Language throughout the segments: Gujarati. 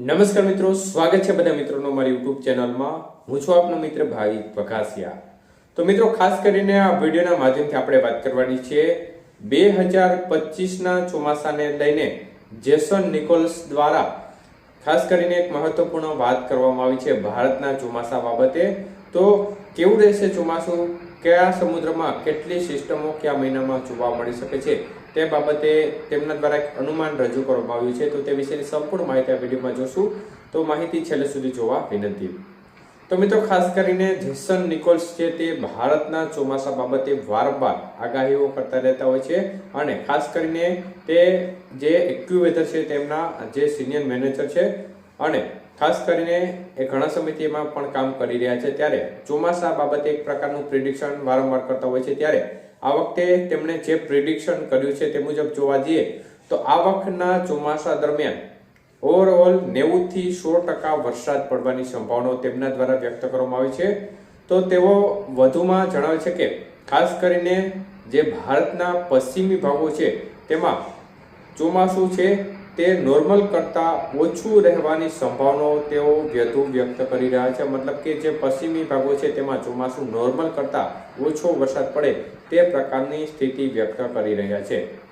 નમસ્કાર મિત્રો, સ્વાગત છે બધા મિત્રોનો મારી યુટ્યુબ ચેનલમાં. હું છું આપનો મિત્ર ભાઈ વઘાસિયા. તો મિત્રો, ખાસ કરીને આ વિડીયોના માધ્યમથી આપણે વાત કરવાની છે બે હજાર પચીસના ચોમાસાને લઈને જેસન નિકોલ્સ દ્વારા ખાસ કરીને એક મહત્વપૂર્ણ વાત કરવામાં આવી છે ભારતના ચોમાસા બાબતે. તો કેવું રહેશે ચોમાસું? કયા સમુદ્રમાં કેટલી સિસ્ટમો કયા મહિનામાં જોવા મળી શકે છે? તે બાબતે તેમના દ્વારા એક અનુમાન રજૂ કરવામાં આવ્યું છે. તો તે વિશેની સંપૂર્ણ માહિતી આ વિડીયોમાં જોશું. તો માહિતી છેલ્લે સુધી જોવા વિનંતી. તો મિત્રો, ખાસ કરીને જેસન નિકોલ્સ છે તે ભારતના ચોમાસા બાબતે વારંવાર આગાહીઓ કરતા રહેતા હોય છે અને ખાસ કરીને તે જે એક્યુવેધર છે તેમના જે સિનિયર મેનેજર છે અને ખાસ કરીને એ ઘણા સમયથી એમાં પણ કામ કરી રહ્યા છે. ત્યારે ચોમાસા બાબતે એક પ્રકારનું પ્રિડિક્શન વારંવાર કરતા હોય છે. ત્યારે આ વખતે તેમણે જે પ્રિડિક્શન કર્યું છે તે મુજબ જોવા જઈએ, તો આ વખતના ચોમાસા દરમિયાન ઓવરઓલ નેવું થી સો ટકા વરસાદ પડવાની સંભાવનાઓ તેમના દ્વારા વ્યક્ત કરવામાં આવી છે. તો તેઓ વધુમાં જણાવે છે કે ખાસ કરીને જે ભારતના પશ્ચિમી ભાગો છે, તેમાં ચોમાસું છે તે નોર્મલ કરતાં ઓછું રહેવાની સંભાવનાઓ તેઓ વધુ વ્યક્ત કરી રહ્યા છે. મતલબ કે જે પશ્ચિમી ભાગો છે તેમાં ચોમાસું નોર્મલ કરતાં ઓછો વરસાદ પડે તે પ્રકારની સ્થિતિ વ્યક્ત કરી રહ્યા છે.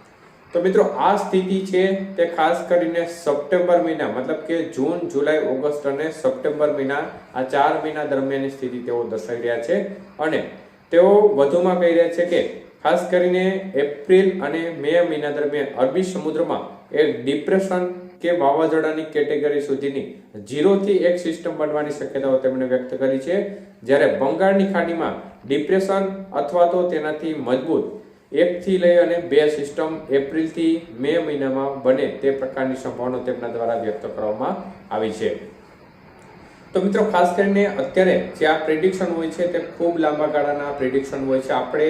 તો મિત્રો, આ સ્થિતિ છે તે ખાસ કરીને સપ્ટેમ્બર મહિના, મતલબ કે જૂન, જુલાઈ, ઓગસ્ટ અને સપ્ટેમ્બર મહિના, આ ચાર મહિના દરમિયાનની સ્થિતિ તેઓ દર્શાવી રહ્યા છે. અને તેઓ વધુમાં કહી રહ્યા છે કે ખાસ કરીને એપ્રિલ અને મે મહિના દરમિયાન અરબી સમુદ્રમાં એક ડિપ્રેશન કે વાવાઝોડાની કેટેગરી સુધીની ઝીરોથી એક સિસ્ટમ બનવાની શક્યતાઓ તેમણે વ્યક્ત કરી છે. જ્યારે બંગાળની ખાડીમાં ડિપ્રેશન અથવા તો તેનાથી મજબૂત એકથી લઈ અને બે સિસ્ટમ એપ્રિલથી મે મહિનામાં બને તે પ્રકારની સંભાવના તેમના દ્વારા વ્યક્ત કરવામાં આવી છે. તો મિત્રો, ખાસ કરીને અત્યારે જે આ પ્રિડિક્શન હોય છે તે ખૂબ લાંબા ગાળાના પ્રિડિક્શન હોય છે. આપણે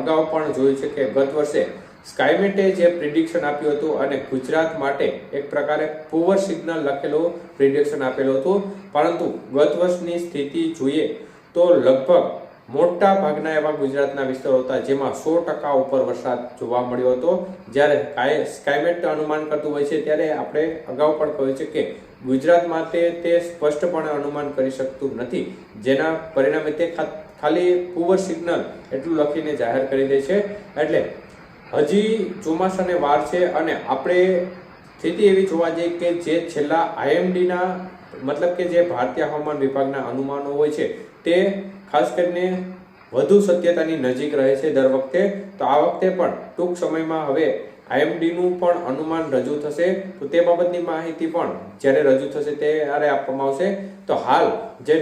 અગાઉ પણ જોયું છે કે ગત વર્ષે સ્કાયમેટે જે પ્રિડિક્શન આપ્યું હતું અને ગુજરાત માટે એક પ્રકારે પુવર સિગ્નલ લખેલું પ્રિડિક્શન આપેલું હતું. પરંતુ ગત વર્ષની સ્થિતિ જોઈએ તો લગભગ મોટા ભાગના એવા ગુજરાતના વિસ્તારો હતા જેમાં સો ટકા ઉપર વરસાદ જોવા મળ્યો હતો. જ્યારે કાય- સ્કાયમેટ અનુમાન કરતું હોય છે, ત્યારે આપણે અગાઉ પણ કહ્યું છે કે ગુજરાત માટે તે સ્પષ્ટપણે અનુમાન કરી શકતું નથી, જેના પરિણામે તે ખાલી પુવર સિગ્નલ એટલું લખીને જાહેર કરી દે છે. એટલે હજી ચોમાસાને વાર છે અને આપણે સ્થિતિ એવી જોવા જઈએ કે જે છેલ્લા આઈએમડીના મતલબ કે જે ભારતીય હવામાન વિભાગના અનુમાનો હોય છે, તે ખાસ કરીને વધુ સત્યતાની નજીક રહે છે દર વખતે. તો આ વખતે પણ ટૂંક સમયમાં હવે આઈએમડીનું પણ અનુમાન રજૂ થશે. તો તે બાબતની માહિતી પણ જ્યારે રજૂ થશે ત્યારે આપવામાં આવશે. તો હાલ જે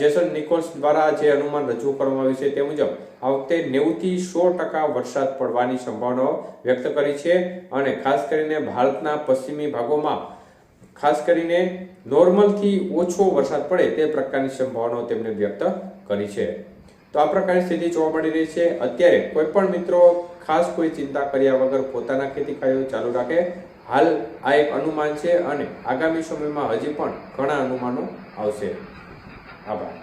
જેસન નિકોલ્સ દ્વારા જે અનુમાન રજૂ કરવામાં આવ્યું છે તે મુજબ, આ વખતે નેવુંથી સો ટકા વરસાદ પડવાની સંભાવનાઓ વ્યક્ત કરી છે. અને ખાસ કરીને ભારતના પશ્ચિમી ભાગોમાં ખાસ કરીને નોર્મલથી ઓછો વરસાદ પડે તે પ્રકારની સંભાવનાઓ તેમણે વ્યક્ત કરી છે. તો આ પ્રકારની સ્થિતિ જોવા મળી રહી છે. અત્યારે કોઈ પણ મિત્રો ખાસ કોઈ ચિંતા કર્યા વગર પોતાના ખેતી કાર્યો ચાલુ રાખે, હાલ આ એક અનુમાન છે અને આગામી સમયમાં હજી પણ ઘણા અનુમાનો આવશે. આભાર.